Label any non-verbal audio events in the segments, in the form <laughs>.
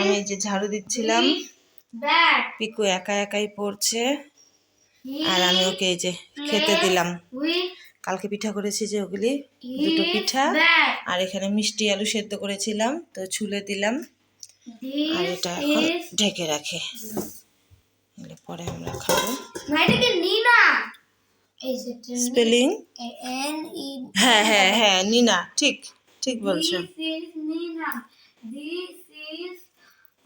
আমি এই যে ঝাড়ু দিচ্ছিলাম। পিকু একা একাই পড়ছে। আর আমি ওকে এই যে খেতে দিলাম। কালকে পিঠা করেছি যে ওগুলি দুটো পিঠা। আর এখানে মিষ্টি আলু সেদ্ধ করেছিলাম তো ছুলে দিলাম। আর এটা এখন ঢেকে রাখে। পরে আমরা খাব। স্পেলিং E হ্যাঁ হ্যাঁ হ্যাঁ নিনা। ঠিক ঠিক বলছো।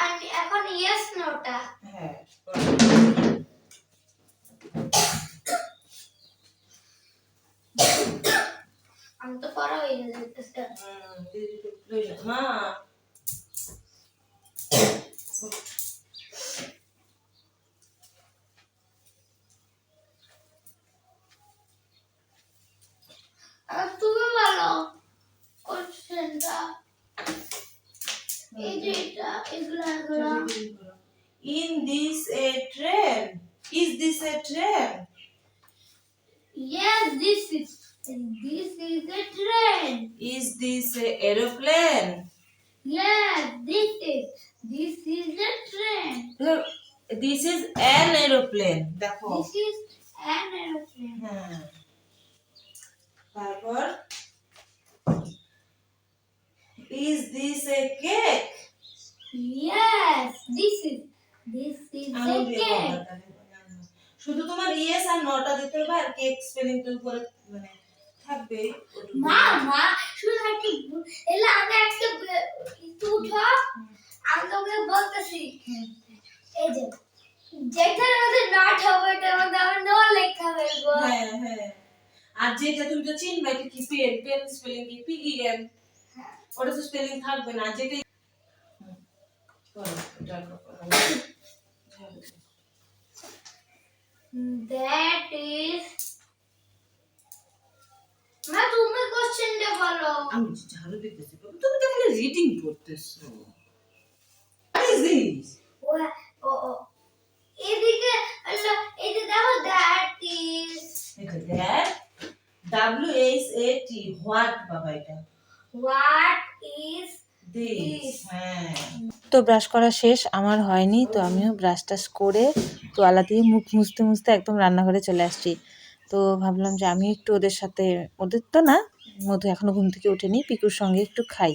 And এখন yes নোটা হ্যাঁ আমি তো পড়া হয়ে যাচ্ছে মা। আর তুমি বলো। কোশ্চেনটা এই যে এটা এগুলো এগুলো In this a train? Is this a train? Yes, this is this is a train. Is this a aeroplane? Yes, this is this is a train. Look, this is an aeroplane. দেখো This is an aeroplane. হ্যাঁ তারপর Is this a cake? Yes, this is this is a cake. শুধু তোমার yes আর নটা দিতে হবে আর cake spelling তো উপরে মানে থাকবে। মা মা শুধু একটু এলে আমি একটা একটু উঠো। আমি তোকে বলতেছি এই যে যেটার মধ্যে নট হবে ওটার মধ্যে আমি নো লেখা ফেলব। হ্যাঁ হ্যাঁ। আর যেটা তুমি তো চিনবে কি পেন পেন স্পেলিং কি? পি ই এন ওটা তো স্পেলিং থাকবে না যেটা হুম, করো, এটা করো, করো। ঝাড়ু দাও। দ্যাট ইজ মা তুমি কোশ্চেনটা বলো আমি ঝাড়ু দিতেছি তুমি তো খালি রিডিং করতেছো is? ও ও এদিকে এই যে দেখো দ্যাট ইজ দেখ W H A T what বাবা এটা তো ব্রাশ করা শেষ, আমার হয়নি, তো আমিও ব্রাশ টাশ করে তোয়ালা দিয়ে মুখ মুছতে মুছতে একদম রান্নাঘরে চলে আসছি। তো ভাবলাম যে আমি একটু ওদের সাথে, ওদের তো না, মধু এখনও ঘুম থেকে ওঠেনি, পিকুর সঙ্গে একটু খাই।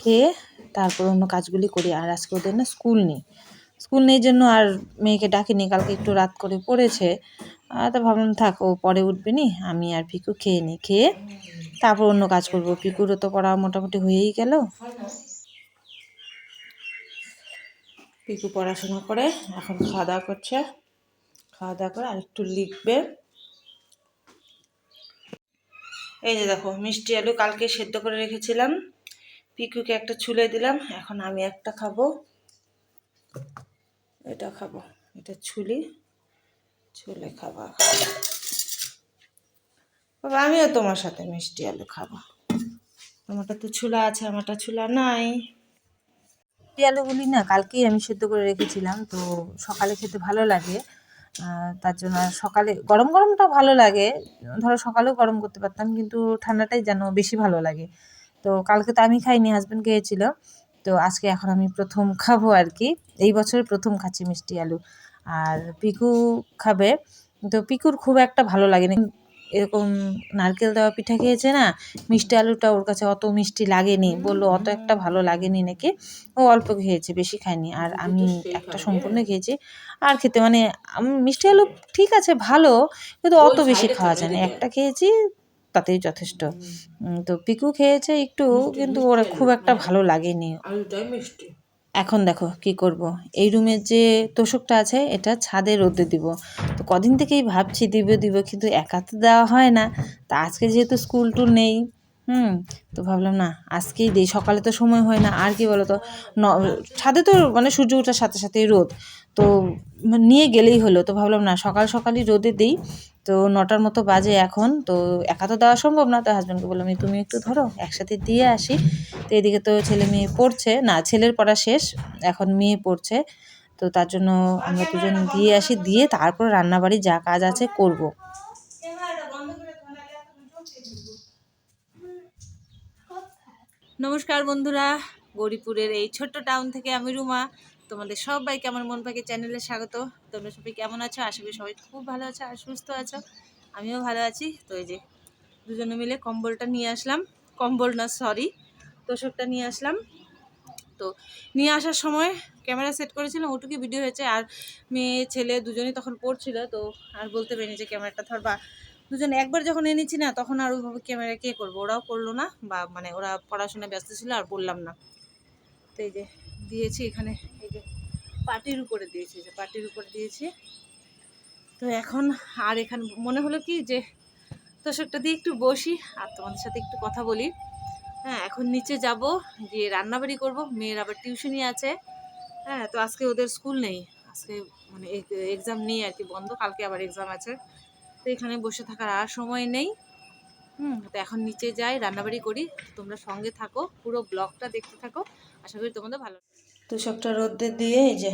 খেয়ে তারপর অন্য কাজগুলি করি, আর আজকে ওদের না স্কুল নেই। স্কুল নেই জন্য আর মেয়েকে ডাকিনি, কালকে একটু রাত করে পড়েছে। তো ভাবলাম থাক, ও পরে উঠবে নি, আমি আর পিকু খেয়ে নিই খেয়ে তারপর অন্য কাজ করব। পিকুরও তো পড়া মোটামুটি হয়েই গেল। পিকু পড়াশোনা করে, এখন খাওয়া দাওয়া করছে। খাওয়া দাওয়া করে আর একটু লিখবে। এই যে দেখো, মিষ্টি আলু কালকে সেদ্ধ করে রেখেছিলাম। পিকুকে একটা ছুলে দিলাম, এখন আমি একটা খাব। এটা খাব, এটা ছুলি, ছুলে খাব। বাবা, আমিও তোমার সাথে মিষ্টি আলু খাব। তোমারটা তো ছুলা আছে, আমারটা ছুলা নাই। মিষ্টি আলুগুলি না কালকেই আমি সেদ্ধ করে রেখেছিলাম, তো সকালে খেতে ভালো লাগে। তার জন্য সকালে গরম গরমটা ভালো লাগে। ধরো সকালেও গরম করতে পারতাম, কিন্তু ঠান্ডাটাই যেন বেশি ভালো লাগে। তো কালকে তো আমি খাইনি হাজব্যান্ড খেয়েছিল। তো আজকে এখন আমি প্রথম খাব আর কি। এই বছরের প্রথম খাচ্ছি মিষ্টি আলু। আর পিকু খাবে, তো পিকুর খুব একটা ভালো লাগে না এরকম নারকেল দেওয়া পিঠা খেয়েছে না মিষ্টি আলুটা ওর কাছে অত মিষ্টি লাগেনি। বলল অত একটা ভালো লাগেনি নাকি? ও অল্প খেয়েছে বেশি খায়নি। আর আমি একটা সম্পূর্ণ খেয়েছি। আর খেতে মানে মিষ্টি আলু ঠিক আছে ভালো কিন্তু অত বেশি খাওয়া যায় না। একটা খেয়েছি তাতেই যথেষ্ট। তো পিকু খেয়েছে একটু কিন্তু ওর খুব একটা ভালো লাগেনি। আলুটাই মিষ্টি। এখন দেখো কি করব? এই রুমের যে তোষকটা আছে, এটা ছাদে রোদে দিব। তো কদিন থেকেই ভাবছি দিব দিব, কিন্তু একা তো দেওয়া হয় না। তা আজকে যেহেতু স্কুল টুল নেই হুম, তো ভাবলাম না, আজকেই দিই, সকালে তো সময় হয় না, আর কি বলো তো ন- ছাদে তো মানে সূর্য ওঠার সাথে সাথেই রোদ, তো মানে নিয়ে গেলেই হলো, তো ভাবলাম না, সকাল সকালই রোদে দিই, তো নটার মতো বাজে এখন, তো একা তো দেওয়া সম্ভব না, তো হাজব্যান্ডকে বললাম, "এই তুমি একটু ধরো, একসাথে দিয়ে আসি তো এদিকে তো ছেলে মেয়ে পড়ছে, না, ছেলের পড়া শেষ, এখন মেয়ে পড়ছে, তো তার জন্য আমরা দুজন দিয়ে আসি, দিয়ে তারপর রান্নাবাড়ি যা কাজ আছে করব। ক্যামেরাটা বন্ধ করে তাহলে এখন চলছে কিন্তু। নমস্কার বন্ধুরা, গৌরীপুরের এই ছোট্ট টাউন থেকে আমি রুমা। তোমাদের সবাইকে আমার মন পাখি চ্যানেলে স্বাগত। তোমরা সবাই কেমন আছো? আশা করি সবাই খুব ভালো আছো আর সুস্থ আছো। আমিও ভালো আছি। তো এই যে দুজনে মিলে কম্বলটা নিয়ে আসলাম। কম্বল না সরি তোষকটা নিয়ে আসলাম। তো নিয়ে আসার সময় ক্যামেরা সেট করেছিলাম ওটুকু ভিডিও হয়েছে। আর মেয়ে, ছেলে দুজনেই তখন পড়ছিল, তো আর বলতে পারিনি যে ক্যামেরাটা ধরবা। দুজন একবার যখন এনেছি না, তখন আর ওইভাবে ক্যামেরা কে করব? ওরাও করল না বা মানে ওরা পড়াশোনায় ব্যস্ত ছিল, আর বললাম না। তো এই যে দিয়েছি এখানে, এই যে পাটির উপরে দিয়েছি, যে পাটির উপরে দিয়েছি। তো এখন আর এখানে, মনে হলো কি যে তোষকটা দিয়ে একটু বসি, আর তোমাদের সাথে একটু কথা বলি। হ্যাঁ এখন নিচে যাব, গিয়ে রান্নাবাড়ি করব। মেয়ের আবার টিউশনই আছে। হ্যাঁ তো আজকে ওদের স্কুল নেই। আজকে মানে এক্সাম নেই আর কি, বন্ধ। কালকে আবার এক্সাম আছে। তো এখানে বসে থাকার আর সময় নেই। হুম, তো এখন নিচে যাই, রান্নাবাড়ি করি। তোমরা সঙ্গে থাকো, পুরো ব্লগটা দেখতে থাকো। আশা করি তোমাদের ভালো তো সবটা রোদ্রে দিয়ে এই যে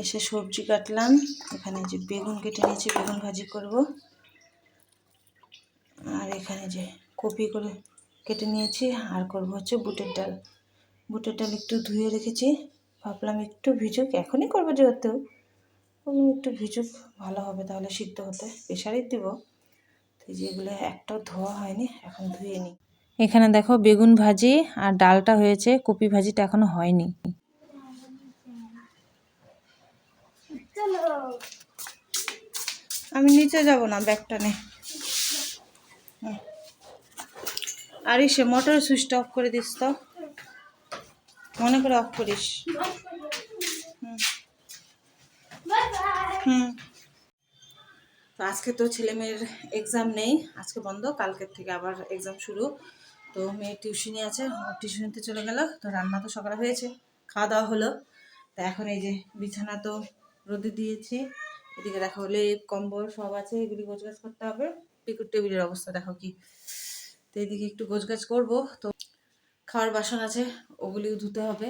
এসে সবজি কাটলাম। এখানে যে বেগুন কেটে নিয়েছি, বেগুন ভাজি করব। আর এখানে যে কপি করে কেটে নিয়েছি, আর করব হচ্ছে বুটের ডাল। বুটের ডাল একটু ধুয়ে রেখেছি। ভাবলাম একটু ভিজুক, এখনই করব যেহেতু। বললাম একটু ভিজুক ভালো হবে তাহলে সিদ্ধ হতে। প্রেশারেই দিব। তো যেগুলো একটাও ধোয়া হয়নি, এখন ধুয়ে নিই। এখানে দেখো বেগুন ভাজি আর ডালটা হয়েছে, কপি ভাজিটা এখনও হয়নি। আমি নিচে যাব না ব্যাগটা নে। আর সে মোটর সুইচটা অফ করে দিস তো। মনে করে অফ করিস। হুম। তো আজকে তো ছেলে মেয়ের এক্সাম নেই, আজকে বন্ধ, কালকের থেকে আবার এক্সাম শুরু। তো মেয়ে টিউশনি আছে টিউশনিতে চলে গেল, তো রান্না তো সকালে হয়েছে, খাওয়া দাওয়া হলো। তা এখন এই যে বিছানা তো রোদে দিয়েছি, এদিকে দেখো লেপ, কম্বল সব আছে, এগুলি গোছগাছ করতে হবে। পিকুর টেবিলের অবস্থা দেখো কি। তো এদিকে একটু গোছগাছ করব, তো খাওয়ার বাসন আছে, ওগুলিও ধুতে হবে।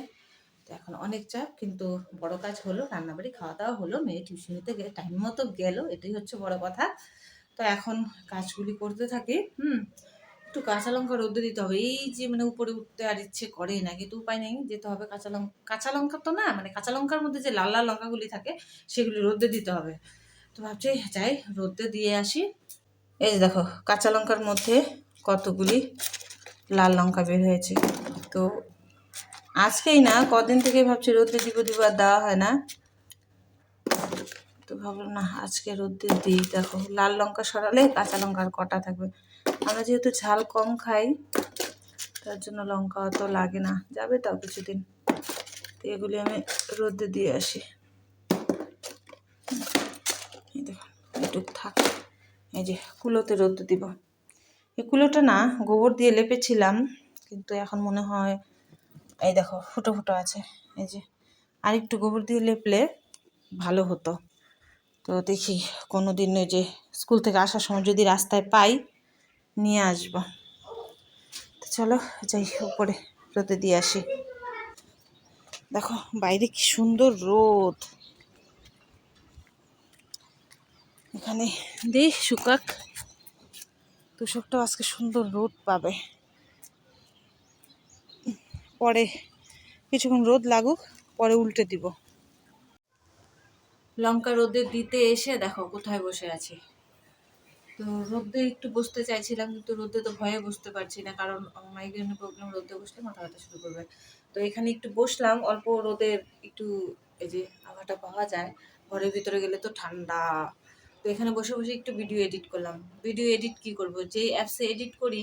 তো এখন অনেক চাপ, কিন্তু বড় কাজ হলো, রান্নাবাড়ি খাওয়া দাওয়া হলো, মেয়ে টিউশনিতে গেলে টাইম মতো গেল, এটাই হচ্ছে বড় কথা। তো এখন কাজগুলি করতে থাকি, হুম, একটু কাঁচা লঙ্কা রোদে দিতে হবে। এই যে মানে উপরে উঠতে আর ইচ্ছে করে না, কিন্তু উপায় নেই, যেতে হবে কাঁচা লঙ্কা কাঁচা লঙ্কা তো না মানে কাঁচা লঙ্কার মধ্যে যে লাল লাল লঙ্কাগুলি থাকে, সেগুলি রোদে দিতে হবে। তো ভাবছি, যাই রোদে দিয়ে আসি। এই যে দেখো, কাঁচা লঙ্কার মধ্যে কতগুলি লাল লঙ্কা বের হয়েছে। তো আজকেই না, কদিন থেকে ভাবছি রোদে দিব দিব আর দেওয়া হয় না। তো ভাবলাম, না, আজকে রোদে দিই। দেখো, লাল লঙ্কা সরালে কাঁচা লঙ্কার কটা থাকবে। আমরা যেহেতু ঝাল কম খাই, তার জন্য লঙ্কা অত লাগে না। যাবে তাও কিছুদিন। তো এগুলি আমি রোদে দিয়ে আসি। দেখো এটুক থাক। এই যে, কুলোতে রোদে দিব। এই কুলোটা না, গোবর দিয়ে লেপেছিলাম, কিন্তু এখন মনে হয় এই দেখো, ফুটো ফুটো আছে। এই যে আর একটু গোবর দিয়ে লেপলে ভালো হতো। তো দেখি কোনো দিন ওই যে স্কুল থেকে আসার সময় যদি রাস্তায় পাই, নিয়ে আসব। তো চলো, যাই উপরে রোদে দিয়ে আসি। দেখো, বাইরে কি সুন্দর রোদ। এখানে দিই শুকাক তোষকটাও আজকে সুন্দর রোদ পাবে। পরে কিছুক্ষণ রোদ লাগুক, পরে উল্টে দিব। লঙ্কা রোদে দিতে এসে দেখো কোথায় বসে আছি। তো রোদে একটু বসতে চাইছিলাম, কিন্তু রোদে তো ভয়ে বসতে পারছি না, কারণ মাইগ্রেনের প্রবলেম রোদে বসলে মাথা ব্যথা শুরু করবে। তো এখানে একটু বসলাম, অল্প রোদের একটু এই যে আভাটা পাওয়া যায়, ঘরের ভিতরে গেলে তো ঠান্ডা। তো এখানে বসে বসে একটু ভিডিও এডিট করলাম। ভিডিও এডিট কি করব? যে অ্যাপসে এডিট করি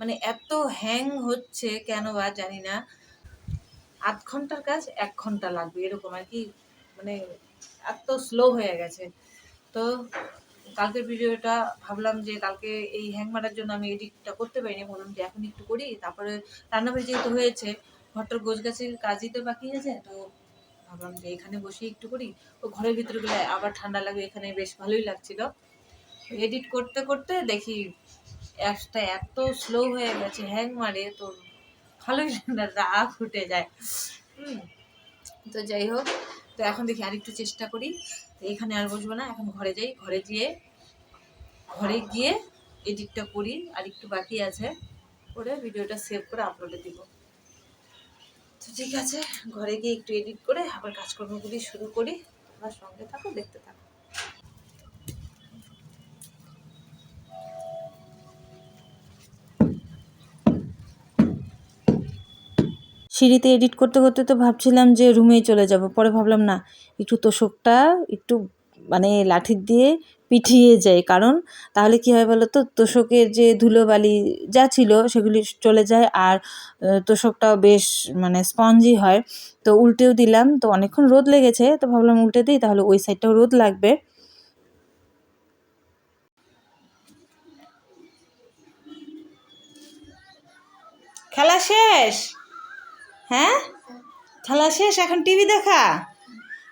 মানে এত হ্যাং হচ্ছে কেন বা জানি না আধ ঘণ্টার কাজ, এক ঘণ্টা লাগবে, এরকম আর কি মানে এত স্লো হয়ে গেছে। তো কালকের ভিডিওটা ভাবলাম যে কালকে এই হ্যাং মারার জন্য আমি এডিটটা করতে পারিনি ভাবলাম যে এখন একটু করি, তারপরে রান্নাবাড়ি যেহেতু হয়েছে, ঘরটার গোছ গাছের কাজই তো বাকি আছে, তো ভাবলাম যে এখানে বসে একটু করি। ও ঘরের ভিতরে গেলে আবার ঠান্ডা লাগবে, এখানে বেশ ভালোই লাগছিল। এডিট করতে করতে দেখি অ্যাপসটা এত স্লো হয়ে গেছে হ্যাং মারে, তো ভালোই রাগ উঠে যায়। তো যাই হোক তো এখন দেখি আর একটু চেষ্টা করি। তো এখানে আর বসবো না এখন ঘরে যাই ঘরে গিয়ে ঘরে গিয়ে এডিটটা করি আর একটু বাকি আছে করে ভিডিওটা সেভ করে আপলোডে দিব। তো ঠিক আছে ঘরে গিয়ে একটু এডিট করে আবার কাজকর্মগুলি শুরু করি। আমার সঙ্গে থাকো দেখতে থাকো। সিঁড়িতে এডিট করতে করতে তো ভাবছিলাম যে রুমেই চলে যাব। পরে ভাবলাম, না, একটু তোষকটা একটু মানে লাঠির দিয়ে পিঠিয়ে যায়। কারণ, তাহলে কি হয় বলো তো, তোষকের যে ধুলোবালি যা ছিল সেগুলি চলে যায় আর তোষকটাও বেশ মানে স্পঞ্জি হয়। তো উল্টেও দিলাম, তো অনেকক্ষণ রোদ লেগেছে, তো ভাবলাম উল্টে দিই, তাহলে ওই সাইডটাও রোদ লাগবে। খেলা শেষ? হ্যাঁ? খেলা শেষ, এখন টিভি দেখা?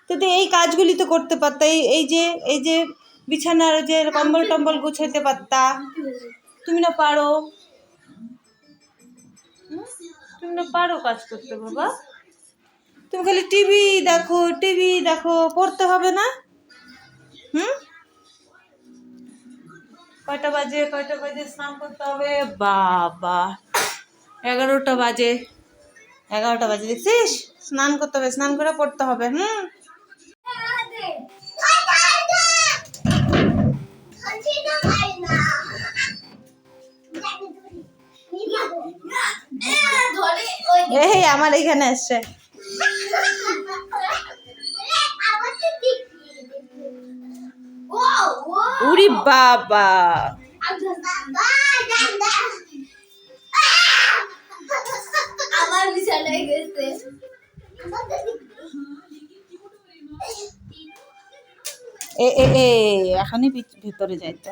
তো তো এই কাজগুলি তো করতে পারতা, এই এই যে এই যে বিছানার যে কম্বল টম্বল গুছাইতে পারতা। তুমি না পারো? তুমি না পারো কাজ করতে, বাবা। তুমি খালি টিভি দেখো টিভি দেখো, পড়তে হবে না? হুম? কয়টা বাজে কয়টা বাজে, স্নান করতে হবে? বাবা, এগারোটা বাজে। এগারোটা বাজে দেখছিস? স্নান করতে হবে স্নান করে পড়তে হবে হুম? এই আমার এখানে আসছে উরি বাবা। এ এ এ এখনই ভিত- ভিতরে যাইতে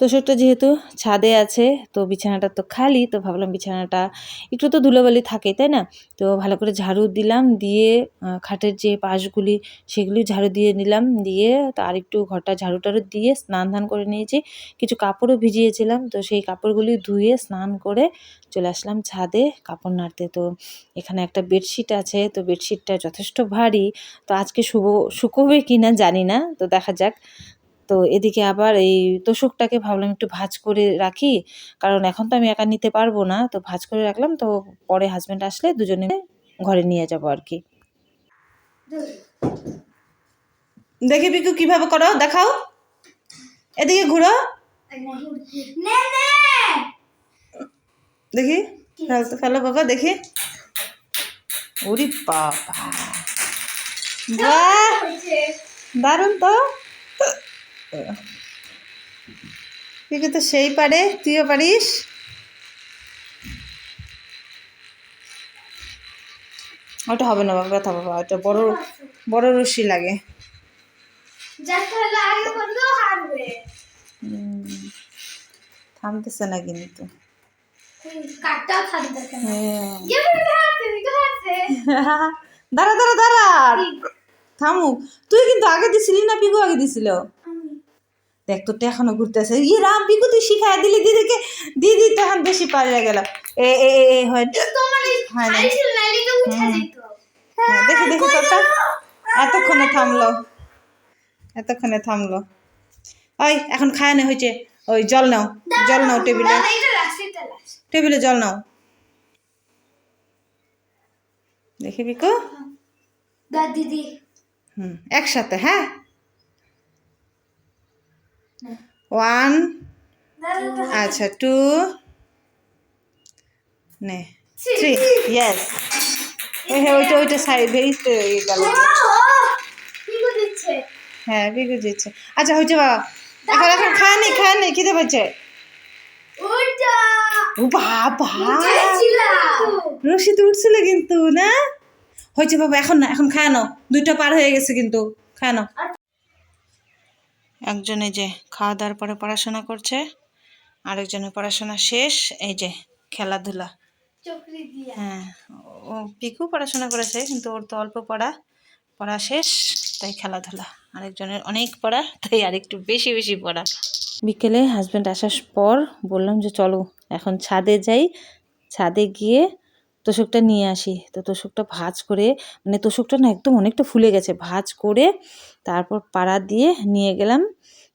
তোষকটা যেহেতু ছাদে আছে, তো বিছানাটা তো খালি, তো ভাবলাম বিছানাটা একটু তো ধুলোবালি থাকে তাই না? তো ভালো করে ঝাড়ু দিলাম, দিয়ে খাটের যে পাশগুলি সেগুলি ঝাড়ু দিয়ে নিলাম, দিয়ে তো আর একটু ঘরটা ঝাড়ু টাড়ু দিয়ে স্নান ধান করে নিয়েছি। কিছু কাপড়ও ভিজিয়েছিলাম, তো সেই কাপড়গুলি ধুয়ে স্নান করে চলে আসলাম ছাদে কাপড় নাড়তে। তো এখানে একটা বেডশিট আছে, তো বেডশিটটা যথেষ্ট ভারী, তো আজকে শুভ, শুকোবে কি না জানি না, তো দেখা যাক। তো এদিকে আবার এই তোষকটাকে ভাবলাম একটু ভাঁজ করে রাখি। কারণ এখন তো আমি একা নিতে পারব না। তো ভাঁজ করে রাখলাম। তো পরে হাজব্যান্ড আসলে দুজনে ঘরে নিয়ে যাব আর কি দেখি পিকু কীভাবে করো। দেখাও। এদিকে ঘুরো। দেখি। ফেলো বাবা দেখি। ওরে বাবা। দারুণ তো। পিকু তো সেই পারে তুইও পারিস? ওটা হবে না বাবা ব্যথা বাবা ওটা বড় বড় রশি লাগে। থামতেছে না কিন্তু। হ্যাঁ। <laughs> দাঁড়া দাঁড়া দাঁড়া। থামুক। তুই কিন্তু আগে দিছিলি না পিকু আগে দিছিল? দেখ তো এখনও ঘুরতেছে। ইয়ে রাম পিকু তুই শিখায় দিলি। দিদিকে দিদি তো এখন বেশি পারে গেল। এ এ এ, হয় হয় না। উঠে যেত। হ্যাঁ, দেখি দেখি তোরটা এতক্ষণে থামলো। এতক্ষণে থামলো। ওই এখন খায়ানো হয়েছে ওই জল নাও। জল নাও টেবিলে। টেবিলে জল নাও। দেখি দা দিদি। হুম একসাথে হ্যাঁ? ওয়ান আচ্ছা টু নে। থ্রি ইয়েস ওই হ্যাঁ ওইটা ওইটা সাইড এই গেল। হ্যাঁ বিগু দিচ্ছে আচ্ছা হয়েছে বাবা এখন এখন খায় নি খায় নি খিদে পাচ্ছে। ও বাবা। রশিদ উঠছিল কিন্তু না? হয়েছে বাবা এখন না এখন খায় নাও। দুইটা পার হয়ে গেছে কিন্তু খায় নাও। একজনে যে খাওয়া দাওয়ার পরে পড়াশোনা করছে আরেকজনের পড়াশোনা শেষ এই যে খেলাধুলা। হ্যাঁ ও পিকু পড়াশোনা করেছে কিন্তু ওর তো অল্প পড়া পড়া শেষ তাই খেলাধুলা। আরেকজনের অনেক পড়া তাই আরেকটু বেশি বেশি পড়া। বিকেলে হাজব্যান্ড আসার পর বললাম যে চলো এখন ছাদে যাই। ছাদে গিয়ে তোষকটা নিয়ে আসি। তো তোষকটা ভাজ করে মানে তোষকটা না একদম অনেকটা ফুলে গেছে। ভাজ করে তারপর পাড়া দিয়ে নিয়ে গেলাম।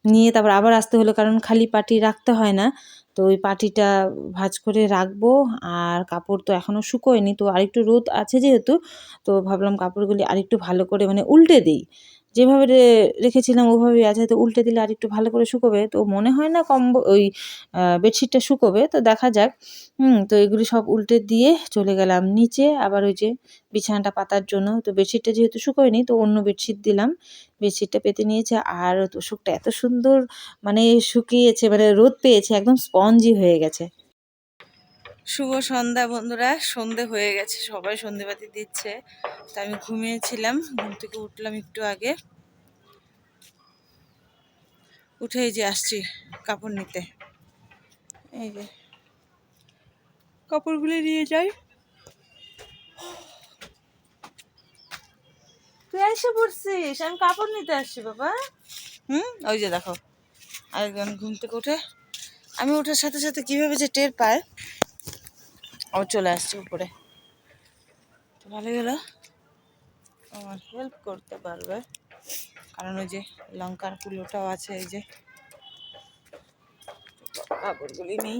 নিয়ে তারপর আবার আসতে হলো কারণ খালি পাটি রাখতে হয় না। তো ওই পাটিটা ভাজ করে রাখব। আর কাপড় তো এখনও শুকোয়নি, তো আরেকটু রোদ আছে যেহেতু, তো ভাবলাম কাপড়গুলি আরেকটু ভালো করে মানে উল্টে দিই। যেভাবে রেখেছিলাম ওভাবেই আছে, তো উল্টে দিলে আরেকটু ভালো করে শুকোবে। তো মনে হয় না কম্ব ওই বেডশিটটা শুকোবে, তো দেখা যাক। হুম, তো এগুলি সব উল্টে দিয়ে চলে গেলাম নিচে। আবার ওই যে বিছানাটা পাতার জন্য, তো বেডশিটটা যেহেতু শুকোয়নি, তো অন্য বেডশিট দিলাম। বেডশিটটা পেতে নিয়েছে, আর তোষকটা এত সুন্দর মানে শুকিয়েছে মানে রোদ পেয়েছে, একদম স্পঞ্জি হয়ে গেছে। শুভ সন্ধ্যা বন্ধুরা সন্ধে হয়ে গেছে সবাই সন্ধেবাতি দিচ্ছে। তো আমি ঘুমিয়েছিলাম ঘুম থেকে উঠলাম একটু আগে। উঠেই যে আসছি কাপড় নিতে। এই যে। কাপড়গুলি নিয়ে যাই। তুই এসে পড়ছিস আমি কাপড় নিতে আসছি বাবা। হুম ওই যে দেখো আরেকজন ঘুম থেকে উঠে। আমি ওঠার সাথে সাথে কীভাবে যে টের পায় ও চলে আসছে উপরে। তো ভালো গেল। আমার হেল্প করতে পারবে। কারণ ওই যে লঙ্কার কুলোটাও আছে, এই যে। কাপড়গুলি নেই।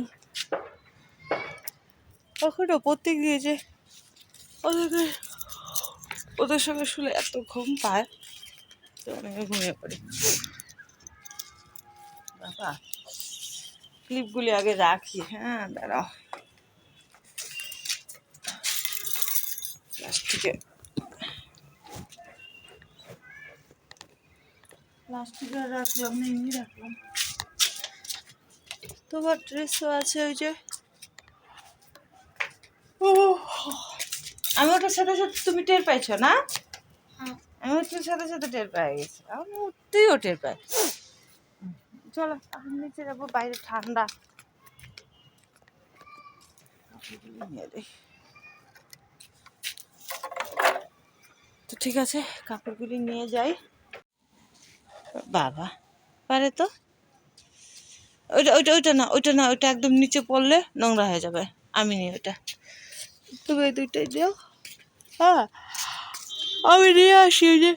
কখনো প্রত্যেক দিয়ে যে ওদেরকে ওদের সঙ্গে শুলে এত ঘুম পায়। তো আমি ঘুমিয়ে পড়ি। বাবা ক্লিপগুলি আগে রাখি। হ্যাঁ দাঁড়াও। প্লাস্টিকে প্লাস্টিকে রাখলাম না এমনি রাখলাম। তোমার ড্রেসও আছে ওই যে। আমি ওটার সাথে সাথে তুমি টের পাইছো না? হ্যাঁ। আমি ওটার সাথে সাথে টের পেয়ে গেছি। আমি উঠতেইও টের পাই। চলো এখন নিচে যাব বাইরে ঠান্ডা। নিয়ে যাই। তো ঠিক আছে, কাপড়গুলি নিয়ে যাই। বাবা, পারে তো? ওইটা ওইটা ওইটা না ওইটা না, ওইটা একদম নিচে পড়লে নোংরা হয়ে যাবে। আমি নিই ওইটা। তুমি এই দুইটাই দিও। হ্যাঁ আমি নিয়ে আসি ওই যে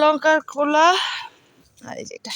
লঙ্কার খোলা। আর এই যেটা